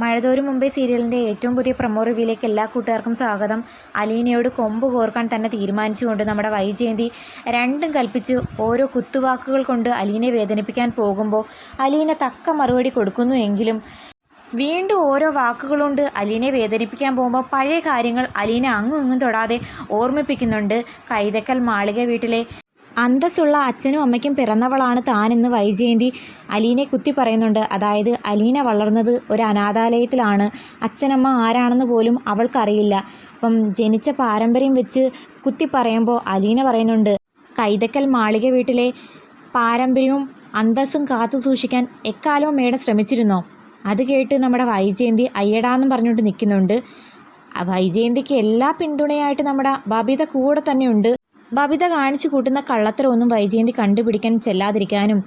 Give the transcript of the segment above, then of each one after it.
മഴതോരും മുംബൈ സീരിയലിന്റെ ഏറ്റവും പുതിയ പ്രൊമോ റിവ്യൂയിലേക്ക് എല്ലാ കൂട്ടുകാർക്കും സ്വാഗതം. അലീനയോട് കൊമ്പ് കോർക്കാൻ തന്നെ തീരുമാനിച്ചുകൊണ്ട് നമ്മുടെ വൈജയന്തി രണ്ടും കൽപ്പിച്ച് ഓരോ കുത്തുവാക്കുകൾ കൊണ്ട് അലീനെ വേദനിപ്പിക്കാൻ പോകുമ്പോൾ അലീന തക്ക മറുപടി കൊടുക്കുന്നു എങ്കിലും വീണ്ടും ഓരോ വാക്കുകളുണ്ട് അലീനെ വേദനിപ്പിക്കാൻ പോകുമ്പോൾ പഴയ കാര്യങ്ങൾ അലീന അങ്ങും ഇങ്ങും തൊടാതെ ഓർമ്മിപ്പിക്കുന്നുണ്ട്. കൈതക്കൽ മാളിക വീട്ടിലെ അന്തസ്സുള്ള അച്ഛനും അമ്മയ്ക്കും പിറന്നവളാണ് താനെന്ന് വൈജയന്തി അലീനെ കുത്തി പറയുന്നുണ്ട്. അതായത് അലീന വളർന്നത് ഒരു അനാഥാലയത്തിലാണ്. അച്ഛനമ്മ ആരാണെന്ന് പോലും അവൾക്കറിയില്ല. അപ്പം ജനിച്ച പാരമ്പര്യം വെച്ച് കുത്തി പറയുമ്പോൾ അലീന പറയുന്നുണ്ട് കൈതക്കൽ മാളിക വീട്ടിലെ പാരമ്പര്യവും അന്തസ്സും കാത്തു സൂക്ഷിക്കാൻ എക്കാലവും മേഡം ശ്രമിച്ചിരുന്നോ? അത് കേട്ട് നമ്മുടെ വൈജയന്തി അയ്യടാന്നും പറഞ്ഞുകൊണ്ട് നിൽക്കുന്നുണ്ട്. വൈജയന്തിക്ക് എല്ലാ പിന്തുണയായിട്ട് നമ്മുടെ ബബിത കൂടെ തന്നെയുണ്ട്. ബബിത കാണിച്ചു കൂട്ടുന്ന കള്ളത്തരമൊന്നും വൈജയന്തി കണ്ടുപിടിക്കാൻ ചെല്ലാതിരിക്കാനും.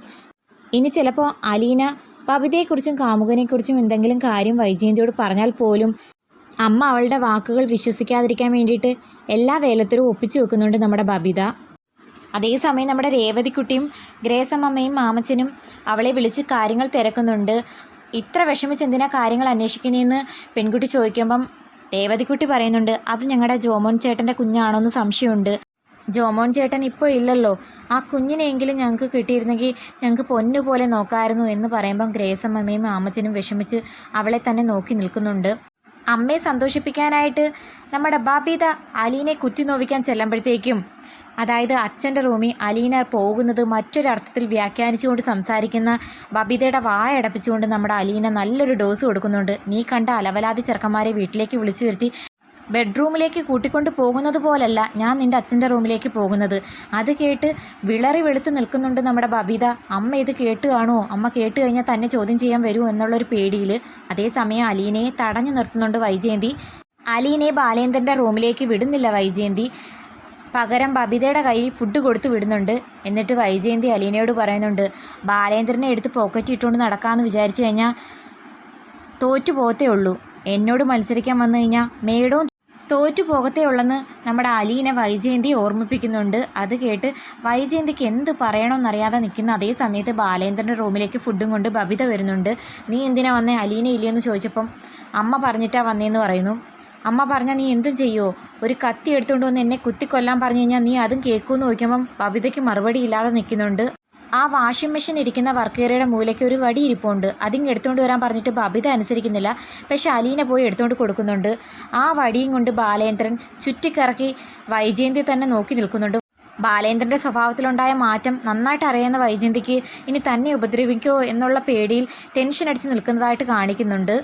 ഇനി ചിലപ്പോൾ അലീന ബബിതയെക്കുറിച്ചും കാമുകനെക്കുറിച്ചും എന്തെങ്കിലും കാര്യം വൈജയന്തിയോട് പറഞ്ഞാൽ പോലും അമ്മ അവളുടെ വാക്കുകൾ വിശ്വസിക്കാതിരിക്കാൻ വേണ്ടിയിട്ട് എല്ലാ വേലത്തിലും ഒപ്പിച്ചു വെക്കുന്നുണ്ട് നമ്മുടെ ബബിത. അതേസമയം നമ്മുടെ രേവതിക്കുട്ടിയും ഗ്രേസമ്മയും മാമച്ചനും അവളെ വിളിച്ച് കാര്യങ്ങൾ തിരക്കുന്നുണ്ട്. ഇത്ര വിഷമിച്ച് എന്തിനാ കാര്യങ്ങൾ അന്വേഷിക്കുന്നതെന്ന് പെൺകുട്ടി ചോദിക്കുമ്പം രേവതിക്കുട്ടി പറയുന്നുണ്ട് അത് ഞങ്ങളുടെ ജോമോൻ ചേട്ടന്റെ കുഞ്ഞാണോ എന്ന് സംശയമുണ്ട്. ജോമോൻ ചേട്ടൻ ഇപ്പോൾ ഇല്ലല്ലോ ആ കുഞ്ഞിനെയെങ്കിലും ഞങ്ങൾക്ക് കിട്ടിയിരുന്നെങ്കിൽ ഞങ്ങൾക്ക് പൊന്നുപോലെ നോക്കായിരുന്നു എന്ന് പറയുമ്പം ഗ്രേസമ്മയും ആമച്ചനും വിഷമിച്ച് അവളെ തന്നെ നോക്കി നിൽക്കുന്നുണ്ട്. അമ്മയെ സന്തോഷിപ്പിക്കാനായിട്ട് നമ്മുടെ ബാബീത അലീനെ കുത്തി നോവിക്കാൻ ചെല്ലുമ്പോഴത്തേക്കും അതായത് അച്ഛന്റെ റൂമിൽ അലീന പോകുന്നത് മറ്റൊരർത്ഥത്തിൽ വ്യാഖ്യാനിച്ചുകൊണ്ട് സംസാരിക്കുന്ന ബബിതയുടെ വായടപ്പിച്ചുകൊണ്ട് നമ്മുടെ അലീന നല്ലൊരു ഡോസ് കൊടുക്കുന്നുണ്ട്. നീ കണ്ട അലവലാതി ചെറുക്കന്മാരെ വീട്ടിലേക്ക് വിളിച്ചു വരുത്തി ബെഡ്റൂമിലേക്ക് കൂട്ടിക്കൊണ്ട് പോകുന്നത് പോലല്ല ഞാൻ നിന്റെ അച്ഛന്റെ റൂമിലേക്ക് പോകുന്നത്. അത് കേട്ട് വിളറി വെളുത്ത് നിൽക്കുന്നുണ്ട് നമ്മുടെ ബബിത. അമ്മ ഇത് കേട്ട് കാണുമോ അമ്മ കേട്ട് കഴിഞ്ഞാൽ തന്നെ ചോദ്യം ചെയ്യാൻ വരുമോ എന്നുള്ളൊരു പേടിയിൽ അതേസമയം അലീനയെ തടഞ്ഞു നിർത്തുന്നുണ്ട് വൈജയന്തി. അലീനയെ ബാലേന്ദ്രന്റെ റൂമിലേക്ക് വിടുന്നില്ല വൈജയന്തി. പകരം ബബിതയുടെ കയ്യിൽ ഫുഡ് കൊടുത്തു വിടുന്നുണ്ട്. എന്നിട്ട് വൈജയന്തി അലീനയോട് പറയുന്നുണ്ട് ബാലേന്ദ്രനെ എടുത്ത് പോക്കറ്റ് ഇട്ടുകൊണ്ട് നടക്കാമെന്ന് വിചാരിച്ചു കഴിഞ്ഞാൽ തോറ്റു പോത്തേ ഉള്ളൂ. എന്നോട് മത്സരിക്കാൻ വന്നു കഴിഞ്ഞാൽ മേടവും തോറ്റു പോകത്തേ ഉള്ളെന്ന് നമ്മുടെ അലീന വൈജയന്തി ഓർമ്മിപ്പിക്കുന്നുണ്ട്. അത് കേട്ട് വൈജയന്തിക്ക് എന്ത് പറയണമെന്നറിയാതെ നിൽക്കുന്ന അതേ സമയത്ത് ബാലേന്ദ്രന്റെ റൂമിലേക്ക് ഫുഡും കൊണ്ട് ബബിത വരുന്നുണ്ട്. നീ എന്തിനാ വന്നേ? അലീന ഇല്ലയെന്ന് ചോദിച്ചപ്പം അമ്മ പറഞ്ഞിട്ടാ വന്നേന്ന് പറയുന്നു. അമ്മ പറഞ്ഞാൽ നീ എന്തും ചെയ്യുമോ ഒരു കത്തി എടുത്തുകൊണ്ട് വന്ന് എന്നെ കുത്തിക്കൊല്ലാൻ പറഞ്ഞു കഴിഞ്ഞാൽ നീ അതും കേൾക്കുമെന്ന് ചോദിക്കുമ്പം ബബിതയ്ക്ക് മറുപടി ഇല്ലാതെ നിൽക്കുന്നുണ്ട്. ആ വാഷിംഗ് മെഷീൻ ഇരിക്കുന്ന വർക്കേറിയുടെ മൂലയ്ക്ക് ഒരു വടി ഇരിപ്പുണ്ട്. അതിങ്ങ് എടുത്തുകൊണ്ട് വരാൻ പറഞ്ഞിട്ട് ബബിത അനുസരിക്കുന്നില്ല. പക്ഷേ അലീന പോയി എടുത്തുകൊണ്ട് കൊടുക്കുന്നുണ്ട്. ആ വടിയും കൊണ്ട് ബാലേന്ദ്രൻ ചുറ്റിക്കറക്കി വൈജയന്തി തന്നെ നോക്കി നിൽക്കുന്നുണ്ട്. ബാലേന്ദ്രന്റെ സ്വഭാവത്തിലുണ്ടായ മാറ്റം നന്നായിട്ട് അറിയുന്ന വൈജയന്തിക്ക് ഇനി തന്നെ ഉപദ്രവിക്കോ എന്നുള്ള പേടിയിൽ ടെൻഷൻ അടിച്ച് നിൽക്കുന്നതായിട്ട് കാണിക്കുന്നുണ്ട്.